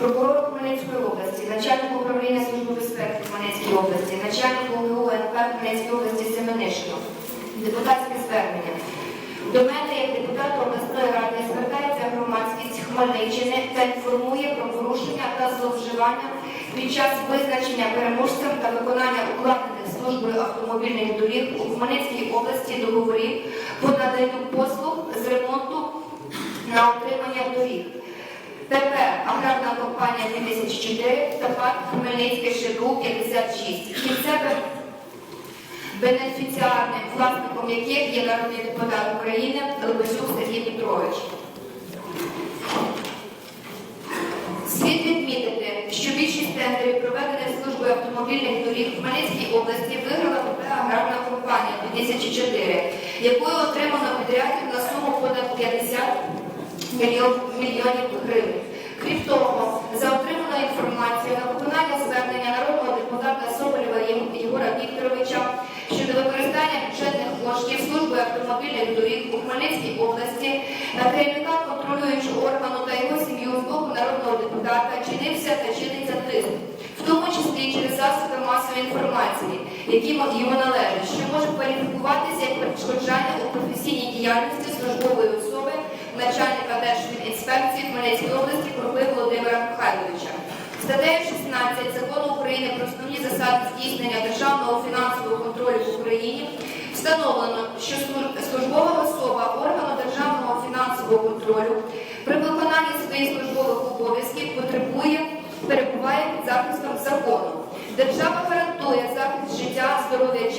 прокурору Хмельницької області, начальнику управління Служби безпеки Хмельницької області, начальнику ОГУ НП Хмельницької області Семенишину. Депутатське звернення. До мене, як депутата обласної ради, звертається громадськість Хмельниччини та інформує про порушення та зловживання під час визначення переможцем та виконання укладених службою автомобільних доріг у Хмельницькій області договорів по наданню послуг з ремонту на отримання доріг. ПП Аграрна компанія 2004 та ПАК Хмельницьке ШКУ 56. Кінцевим бенефіціарним власником яких є народний депутат України Лобасюк Сергій Петрович. Слід відмітити, що більшість тендерів, проведених службою автомобільних доріг в Хмельницькій області, виграла Аграрна компанія 2004, якою отримано підрядів мільйонів гривень. Крім того, за отриманою інформацією на виконання звернення народного депутата Соболєва Єгора Вікторовича щодо використання бюджетних коштів служби автомобільних доріг у Хмельницькій області керівника контролюючого органу та його сім'ю з боку народного депутата чинився та чиниться тиск, в тому числі через засоби масової інформації, які йому належать, що може кваліфікуватися як перешкоджання у професійній діяльності службової особи начальника Хмельницької області Крупи Володимира Михайловича. Статтею 16 Закону України про основні засади здійснення державного фінансового контролю в Україні встановлено, що службова особа органу державного фінансового контролю при виконанні своїх службових обов'язків потребує, перебуває під захистом закону. Держава гарантує захист життя, здоров'я,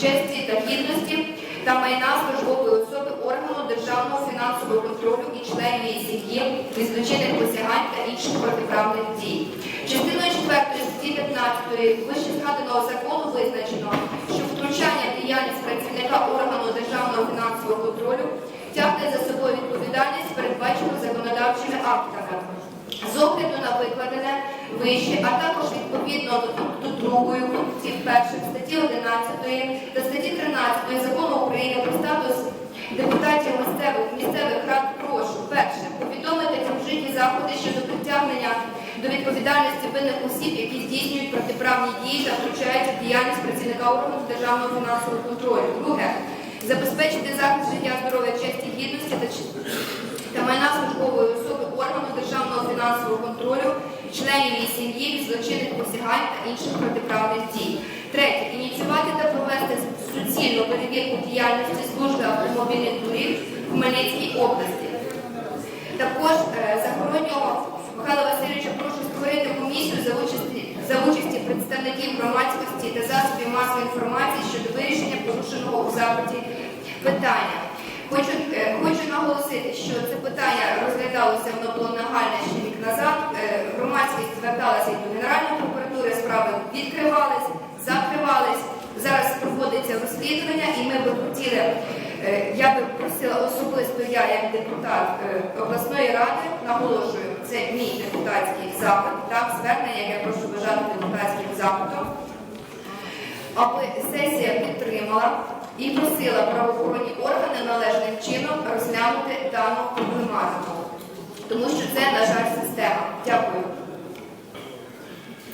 честі та гідності та майна службової особи органу державного фінансового і членів її сім'ї від злочинних посягань та інших протиправних дій. Частиною 4 статті 15 вище згаданого закону визначено, що втручання діяльність працівника органу державного фінансового контролю тягне за собою відповідальність, передбачену законодавчими актами. З огляду на викладене вище, а також відповідно до 2 пунктів 1 статті 11 та статті 13 закону України про статус депутатів місцевих місцевих рад прошу перше повідомити про вжиті заходи щодо притягнення до відповідальності винних осіб, які здійснюють протиправні дії та втручаються в діяльність працівника органу державного фінансового контролю. Друге забезпечити захист життя, здоров'я, честі, гідності та та майна службової особи органу державного фінансового контролю, членів її сім'ї злочинних посягань та інших протиправних дій. Третє. Та перевірку діяльності служби автомобільних доріг в Хмельницькій області. Також е, захороннього Михайла Васильовича прошу створити комісію за участі, за участі представників громадськості та засобів масової інформації щодо вирішення порушеного у запиті питання. Хочу, е, хочу наголосити, що це питання розглядалося, воно було нагальне ще рік назад. Е, Громадськість зверталася до Генеральної прокуратури, справи відкривались, я, як депутат е, обласної ради, наголошую, це мій депутатський запит, так, звернення, я прошу вважати депутатським запитом аби сесія підтримала і просила правоохоронні органи належним чином розглянути дану проблематику. Тому що це, на жаль, система.